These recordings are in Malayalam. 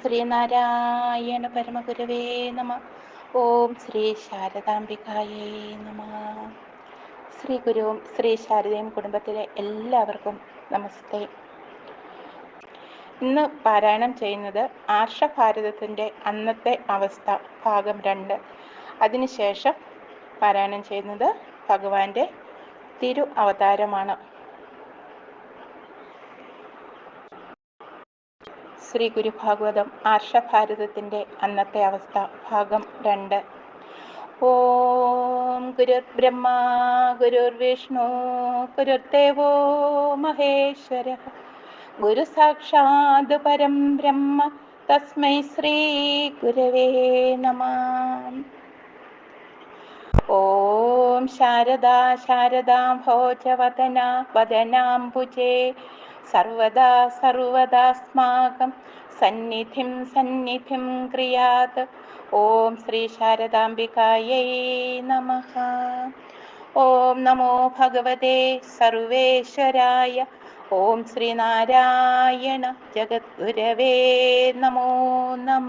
ശ്രീനാരായണ പരമഗുരവേ നമ. ഓം ശ്രീ ശാരദാംബികായേ നമ. ശ്രീ ഗുരുവും ശ്രീ ശാരദയും കുടുംബത്തിലെ എല്ലാവർക്കും നമസ്തേ. ഇന്ന് പാരായണം ചെയ്യുന്നത് ആർഷഭാരതത്തിന്റെ അന്നത്തെ അവസ്ഥ ഭാഗം രണ്ട്. അതിനുശേഷം പാരായണം ചെയ്യുന്നത് ഭഗവാന്റെ തിരു അവതാരമാണ്. ശ്രീ ഗുരുഭാഗവതം ആർഷഭാരതത്തിന്റെ അന്നത്തെ അവസ്ഥ ഭാഗം രണ്ട്. ഓം ഗുരുർബ്രഹ്മ ഗുരുർവിഷ്ണു ഗുരുദേവോ മഹേശ്വര. ഗുരുസാക്ഷാത് പരം ബ്രഹ്മ തസ്മൈ ശ്രീ ഗുരവേ നമ. ഓം ശാരദാ ശാരദാ ഭോജവദന വദനാംബുജേ. സർവദാ സർവദാസ്മാകം. സന്നിധിം സന്നിധിം ക്രിയാത്. ഓം ശ്രീ ശാരദാംബികായൈ നമ. ഓം നമോ ഭഗവതേ സർവേശ്വരായ. ഓം ശ്രീനാരായണ ജഗദ്ഗുരവേ നമോ നമ.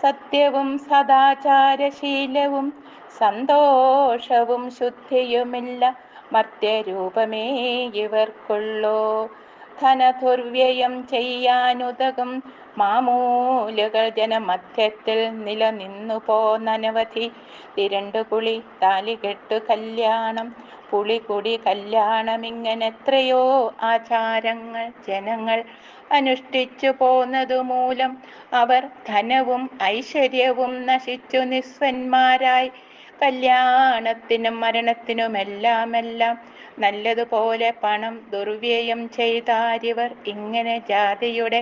സത്യവും സദാചാരശീലവും സന്തോഷവും ശുദ്ധിയുമില്ല. മർത്യരൂപമേ ഇവർക്കുള്ളോ. ധനദുർവ്യയം ചെയ്യാനുതകും. മാമൂലുകൾ ജനമധ്യത്തിൽ നിലനിന്നു പോന്നനവധി തിരണ്ടുകുളി താലികെട്ടു കല്യാണം. പുളികുടി കല്യാണം ഇങ്ങനെ എത്രയോ ആചാരങ്ങൾ ജനങ്ങൾ അനുഷ്ഠിച്ചു പോന്നതു മൂലം അവർ ധനവും ഐശ്വര്യവും നശിച്ചു നിസ്വന്മാരായി. കല്യാണത്തിനും മരണത്തിനുമെല്ലാമെല്ലാം നല്ലതുപോലെ പണം ദുർവ്യയം ചെയ്താരിവർ. ഇങ്ങനെ ജാതിയുടെ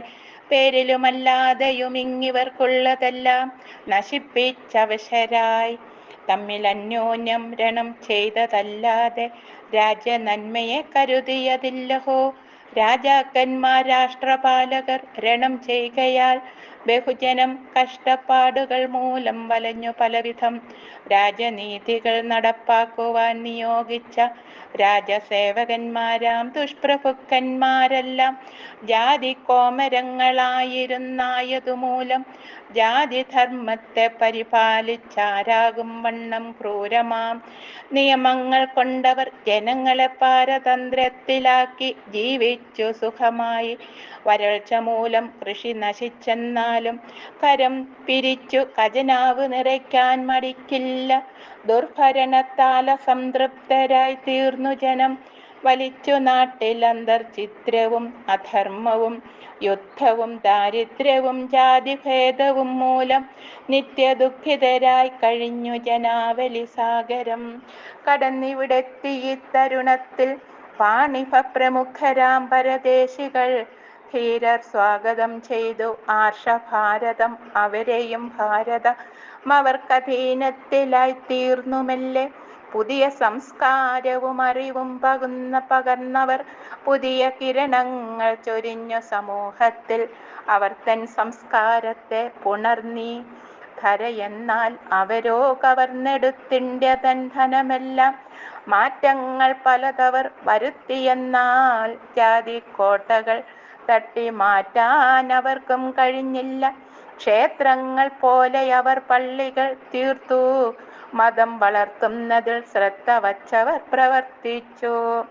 പേരിലുമല്ലാതെയും ഇങ്ങിവർക്കുള്ളതെല്ലാം നശിപ്പിച്ചവശരായി. തമ്മിൽ അന്യോന്യം രണം ചെയ്തതല്ലാതെ രാജ്യനന്മയെ കരുതിയതില്ലഹോ. രാജാക്കന്മാർ രാഷ്ട്രപാലകർ രണം ചെയ്യുകയാൽ ബഹുജനം കഷ്ടപ്പാടുകൾ മൂലം വലഞ്ഞു പലവിധം. രാജനീതികൾ നടപ്പാക്കുവാൻ നിയോഗിച്ച രാജസേവകന്മാരാം ദുഷ്പ്രഭുക്കന്മാരെല്ലാം ജാതി കോമരങ്ങളായിരുന്നായതുമൂലം ജാതി ധർമ്മത്തെ പരിപാലിച്ചാരാകും വണ്ണം ക്രൂരമാം. നിയമങ്ങൾ കൊണ്ടവർ ജനങ്ങളെ പാരതന്ത്രത്തിലാക്കി ജീവിച്ചു സുഖമായി. വരൾച്ച മൂലം കൃഷി നശിച്ചെന്നാലും കരം പിരിച്ചു ഖജനാവ് നിറയ്ക്കാൻ മടിക്കില്ല. ദുർഭരണത്താല സംതൃപ്തരായി തീർന്നു ജനം. വലിച്ചു നാട്ടിൽ അന്തർചിത്രവും അധർമ്മവും യുദ്ധവും ദാരിദ്ര്യവും ജാതിഭേദവും മൂലം നിത്യദുഃഖിതരായി കഴിഞ്ഞു ജനാവലി സാഗരം. കടന്നിവിടെത്തി ഈ തരുണത്തിൽ പാണിഭ പ്രമുഖരാം പരദേശികൾ ധീരർ സ്വാഗതം ചെയ്തു. ആർഷഭാരതം അവരെയും ഭാരത അവർക്കധീനത്തിലായി തീർന്നുമല്ലേ പുതിയ സംസ്കാരവും അറിവും പകുന്ന പകർന്നവർ പുതിയ കിരണങ്ങൾ ചൊരിഞ്ഞു സമൂഹത്തിൽ. അവർ തൻ സംസ്കാരത്തെ പുണർന്നീ ധര എന്നാൽ അവരോ കവർന്നെടുത്തിന്റെ തൻ ധനമെല്ലാം മാറ്റങ്ങൾ പലതവർ വരുത്തിയെന്നാൽ ജാതി കോട്ടകൾ തട്ടി മാറ്റാൻ അവർക്കും കഴിഞ്ഞില്ല. ക്ഷേത്രങ്ങൾ പോലെ അവർ പള്ളികൾ തീർത്തു. മതം വളർത്തുന്നതിൽ ശ്രദ്ധ വച്ചവർ പ്രവർത്തിച്ചു.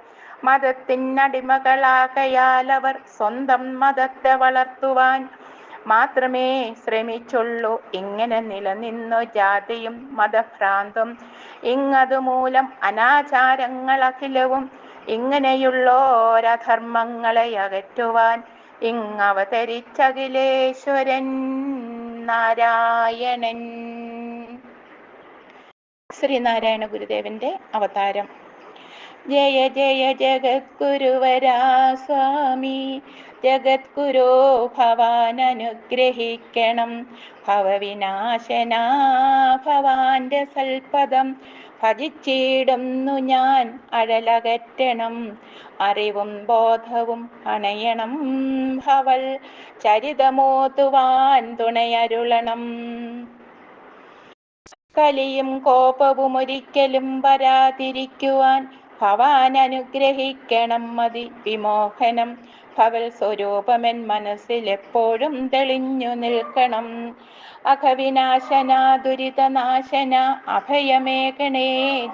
മതത്തിനടിമകളാകയാൽ അവർ സ്വന്തം മതത്തെ വളർത്തുവാൻ മാത്രമേ ശ്രമിച്ചുള്ളൂ. ഇങ്ങനെ നിലനിന്നു ജാതിയും മതഭ്രാന്തും. ഇങ്ങതുമൂലം അനാചാരങ്ങൾ അഖിലവും ഇങ്ങനെയുള്ളോരധർമ്മങ്ങളെ അകറ്റുവാൻ ഇങ്ങവതരിച്ചഖിലേശ്വരൻ നാരായണൻ. ശ്രീനാരായണ ഗുരുദേവന്റെ അവതാരം. ജയ ജയ ജഗദ്ഗുരുവരാ സ്വാമി. ജഗദ്ഗുരോ ഭവാൻ അനുഗ്രഹിക്കണം. ഭവവിനാശനാ ഭവാന്റെ സൽപദം. ഭജിച്ചിടുന്നു ഞാൻ അഴലകറ്റണം. അറിവും ബോധവും അണയണം. ഭവൽ ചരിതമോതുവാൻ തുണയരുളണം. കലിയും കോപവും ഒരിക്കലും വരാതിരിക്കുവാൻ ഭവാൻ അനുഗ്രഹിക്കണം മതി വിമോഹനം. ഭവൽ സ്വരൂപമെൻ മനസ്സിൽ എപ്പോഴും തെളിഞ്ഞു നിൽക്കണം. അഖവിനാശന ദുരിതനാശന അഭയമേകണേ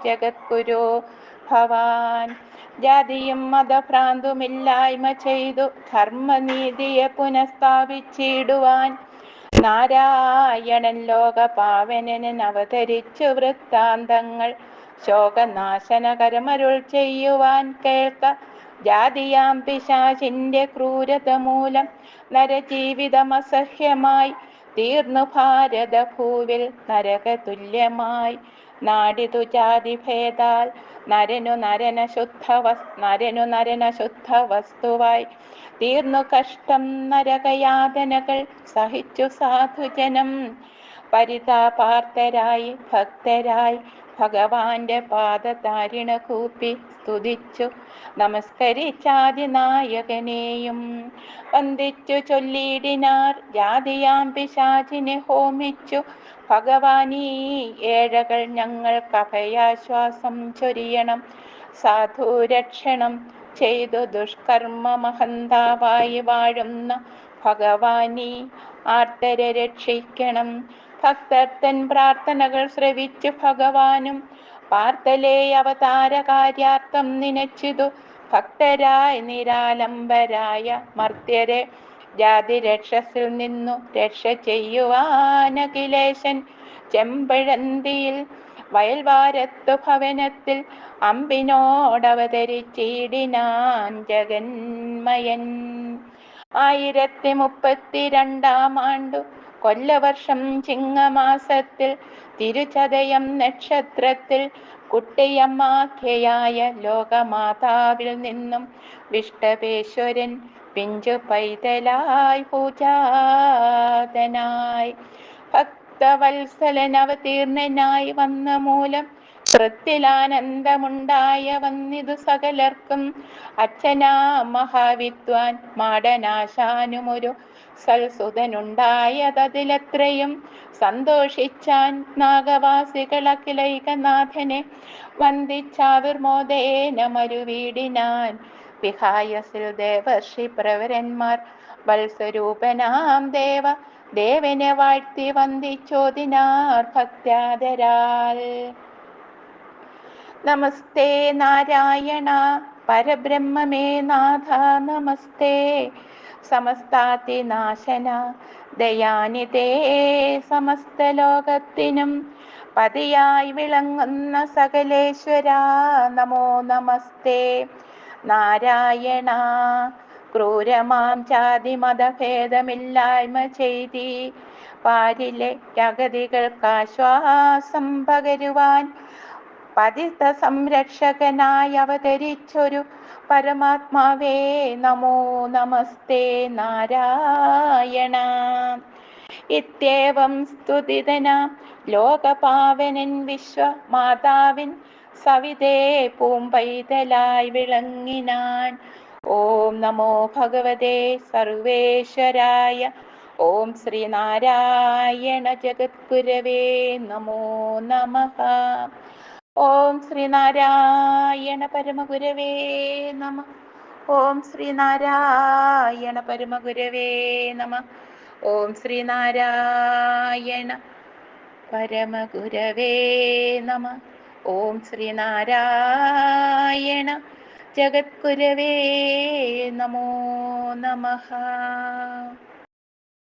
ജഗദ്ഗുരു ഭവാൻ. ജാതിയും മതഭ്രാന്തുമില്ലായ്മ ചെയ്തു ധർമ്മനീതിയെ പുനഃസ്ഥാപിച്ചിടുവാൻ. നാരായണൻ ലോകപാവനൻ അവതരിച്ചു വൃത്താന്തങ്ങൾ. ശോകനാശനകരമരുൾ ചെയ്യുവാൻ കേൾക്ക. ജാതിയാം പിശാചിന്റെ ക്രൂരത മൂലം നരജീവിതം അസഹ്യമായി തീർന്നു ഭാരത ഭൂവിൽ നരകതുല്യമായി. നാടിതു ജാതി ഭേദാൽ നരനു നരന ശുദ്ധ വസ് നരനു നരന ശുദ്ധ വസ്തുവായി തീർന്നു കഷ്ടം നരകയാതനകൾ സഹിച്ചു സാധുജനം. പരിതാപാർത്തരായി ഭക്തരായി ഭഗവാന്റെ പാദതാരിണ കൂപ്പി സ്തുതിച്ചു. നമസ്കരിച്ചാതി നായകനെയും വന്ദിച്ചു ചൊല്ലിയിടിനാർ. ജാതിയാം പിശാചിനെ ഹോമിച്ചു. ഭഗവാനീ ഏഴകൾ ഞങ്ങൾക്ക് അഭയാശ്വാസം ചൊരിയണം. സാധുരക്ഷണം ചെയ്തു ദുഷ്കർമ്മ മഹന്താവായി വാഴുന്ന ഭഗവാനീ ആർത്തരെ രക്ഷിക്കണം. ഭക്തർത്തൻ പ്രാർത്ഥനകൾ ശ്രവിച്ചു ഭഗവാനും. പാർത്തലേ അവതാര കാര്യാർത്ഥം നിനച്ചിതു. ഭക്തരായ നിരാലംബരായ മർത്യരെ ജാതി രക്ഷസിൽ നിന്നു രക്ഷ ചെയ്യുവാനഖിലേശൻ ചെമ്പഴന്തിയിൽ വയൽവാരത്തു ഭവനത്തിൽ അമ്പിനോടവതരിച്ചിടിനാൻ ജഗന്മയൻ. ആയിരത്തി മുപ്പത്തിരണ്ടാം ആണ്ടു കൊല്ലവർഷം ചിങ്ങമാസത്തിൽ തിരുചതയം നക്ഷത്രത്തിൽ കുട്ടിയമ്മാഖ്യയായ ലോകമാതാവിൽ നിന്നും വിഷ്ടപേശ്വരൻ പിഞ്ചു പൈതലായി പൂജാതനായി. ഭക്തവത്സലൻ അവതീർണനായി വന്ന മൂലം ൃത്തിലാനന്ദമുണ്ടായ വന്നിതു സകലർക്കും. അച്ഛനാ മഹാവിദ്വാൻ മാടനാശാനുമൊരു സൽസുതനുണ്ടായതതിലത്രയും സന്തോഷിച്ചാൻ നാഗവാസികളഖിലൈകനാഥനെ വന്ദിച്ചാവിർമോദേന മരുവീടിനാൻ. വിഹായസിൽ ദേവർഷി പ്രവരന്മാർ വത്സ്വരൂപനാം ദേവ ദേവനെ വാഴ്ത്തി വന്ദിച്ചോദിനാർ ഭക്ത്യാദരാൽ നമസ്തേ നാരായണ പരബ്രഹ്മമേ നാഥ നമസ്തേ. സമസ്താതിനാശന. ദയാനിതേ സമസ്ത ലോകത്തിനും പതിയായി വിളങ്ങുന്ന സകലേശ്വര. നമോ നമസ്തേ. നാരായണ ക്രൂരമാം ജാതി മതഭേദമില്ലായ്മ ചെയ്തി. പാരിലെ ജഗതികൾക്കാശ്വാസം പകരുവാൻ പതിത സംരക്ഷകനായി അവതരിച്ചൊരു പരമാത്മാവേ നമോ നമസ്തേ നാരായണ. ഇത്യവം സ്തുതിതന ലോകപാവനൻ വിശ്വമാതാവിൻ സവിതേ പൂമ്പൈതലായി വിളങ്ങിനാൻ. ഓം നമോ ഭഗവതേ സർവേശ്വരായ ഓം ശ്രീനാരായണ ജഗദ്ഗുരവേ നമോ നമഃ. ഓം ശ്രീനാരായണ പരമഗുരവേ നമ. ഓം ശ്രീനാരായണ പരമഗുരവേ നമ. ഓം ശ്രീനാരായണ പരമഗുരവേ നമ. ഓം ശ്രീനാരായണ ജഗദ്ഗുരവേ നമോ നമഃ.